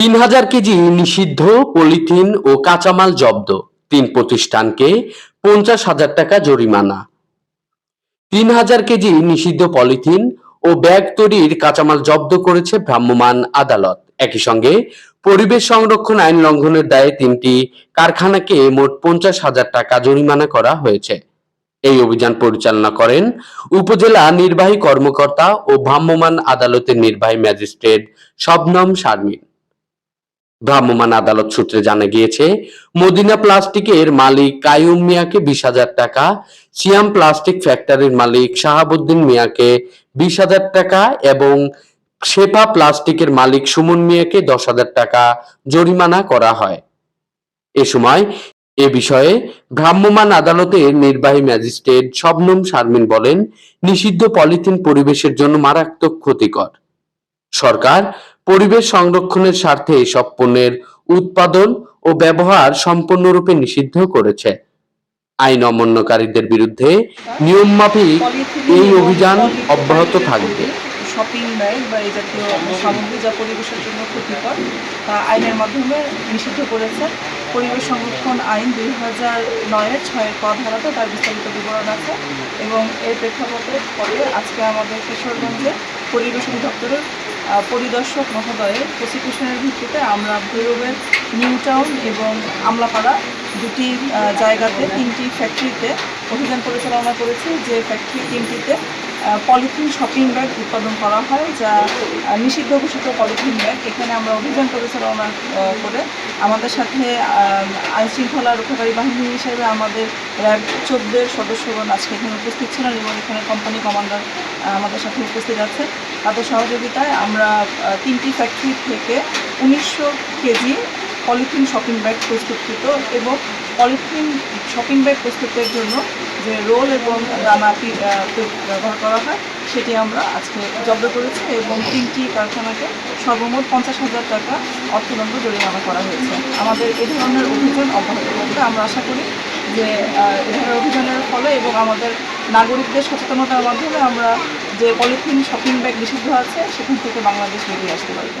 তিন হাজার কেজি নিষিদ্ধ পলিথিন ও কাঁচামাল জব্দ। তিন প্রতিষ্ঠানকে পঞ্চাশ হাজার টাকা জরিমানা। তিন হাজার কেজি নিষিদ্ধ পলিথিন ও ব্যাগ তৈরির কাঁচামাল জব্দ করেছে ভ্রাম্যমাণ আদালত। একই সঙ্গে পরিবেশ সংরক্ষণ আইন লঙ্ঘনের দায়ে তিনটি কারখানাকে মোট পঞ্চাশ হাজার টাকা জরিমানা করা হয়েছে। এই অভিযান পরিচালনা করেন উপজেলা নির্বাহী কর্মকর্তা ও ভ্রাম্যমাণ আদালতের নির্বাহী ম্যাজিস্ট্রেট শবনম শারমিন। ভ্রাম্যমাণ আদালত সূত্রে জানা গিয়েছে, মদিনা প্লাস্টিকের মালিক কায়ুম মিয়াকে বিশ হাজার টাকা, সিয়াম প্লাস্টিক ফ্যাক্টরির মালিক শাহাবুদ্দিন মিয়াকে বিশ হাজার টাকা এবং শেফা প্লাস্টিকের মালিক সুমন মিয়াকে দশ হাজার টাকা জরিমানা করা হয়। এ সময় এ বিষয়ে ভ্রাম্যমাণ আদালতের নির্বাহী ম্যাজিস্ট্রেট শবনম শারমিন বলেন, নিষিদ্ধ পলিথিন পরিবেশের জন্য মারাত্মক ক্ষতিকর। সরকার পরিবেশ সংরক্ষণের স্বার্থে এসব পণ্যের উৎপাদন ও ব্যবহার সম্পূর্ণরূপে নিষিদ্ধ করেছে। আইন অমান্যকারীদের বিরুদ্ধে নিয়মমাফিক এই অভিযান অব্যাহত থাকবে। শপিং ব্যাগ বা এই জাতীয় সামগ্রী যা পরিবেশের জন্য ক্ষতিকর, তা আইনের মাধ্যমে নিষিদ্ধ করেছে। পরিবেশ সংরক্ষণ আইন দুই হাজার নয়ের ছয়ের ধারাতে তার বিস্তারিত বিবরণ আছে এবং এর পরে আজকে আমাদের কিশোরগঞ্জে পরিবেশ অধিদপ্তরের পরিদর্শক মহোদয়ের প্রসিকিউশনের ভিত্তিতে আমরা ভৈরবের নিউ টাউন এবং আমলাপাড়া দুটি জায়গাতে তিনটি ফ্যাক্টরিতে অভিযান পরিচালনা করেছি যে ফ্যাক্টরি তিনটিতে পলিথিন শপিং ব্যাগ উৎপাদন করা হয়, যা নিষিদ্ধ ঘোষিত পলিথিন ব্যাগ এখানে আমরা অভিযান পরিচালনা করে আমাদের সাথে আইন শৃঙ্খলা রক্ষাকারী বাহিনী হিসেবে আমাদের র্যাব চোদ্দের সদস্যগণ আজকে এখানে উপস্থিত ছিলেন এবং এখানে কোম্পানি কমান্ডার আমাদের সাথে উপস্থিত আছে। তাদের সহযোগিতায় আমরা তিনটি ফ্যাক্টরি থেকে উনিশশো কেজি পলিথিন শপিং ব্যাগ প্রস্তুতকৃত এবং পলিথিন শপিং ব্যাগ প্রস্তুতের জন্য যে রোল এবং আহ, ব্যবহার করা হয় সেটি আমরা আজকে জব্দ করেছি এবং তিনটি কারখানাকে সর্বমোট পঞ্চাশ হাজার টাকা অর্থদণ্ড জরিমানা করা হয়েছে। আমাদের এ ধরনের অভিযান অব্যাহত থাকবে। আমরা আশা করি যে এ ধরনের অভিযানের ফলে এবং আমাদের নাগরিকদের সচেতনতার মাধ্যমে আমরা যে পলিথিন শপিং ব্যাগ নিষিদ্ধ আছে সেখান থেকে বাংলাদেশ বেরিয়ে আসতে পারবে।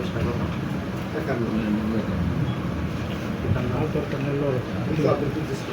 একান্ন। একান্ন। একান্ন।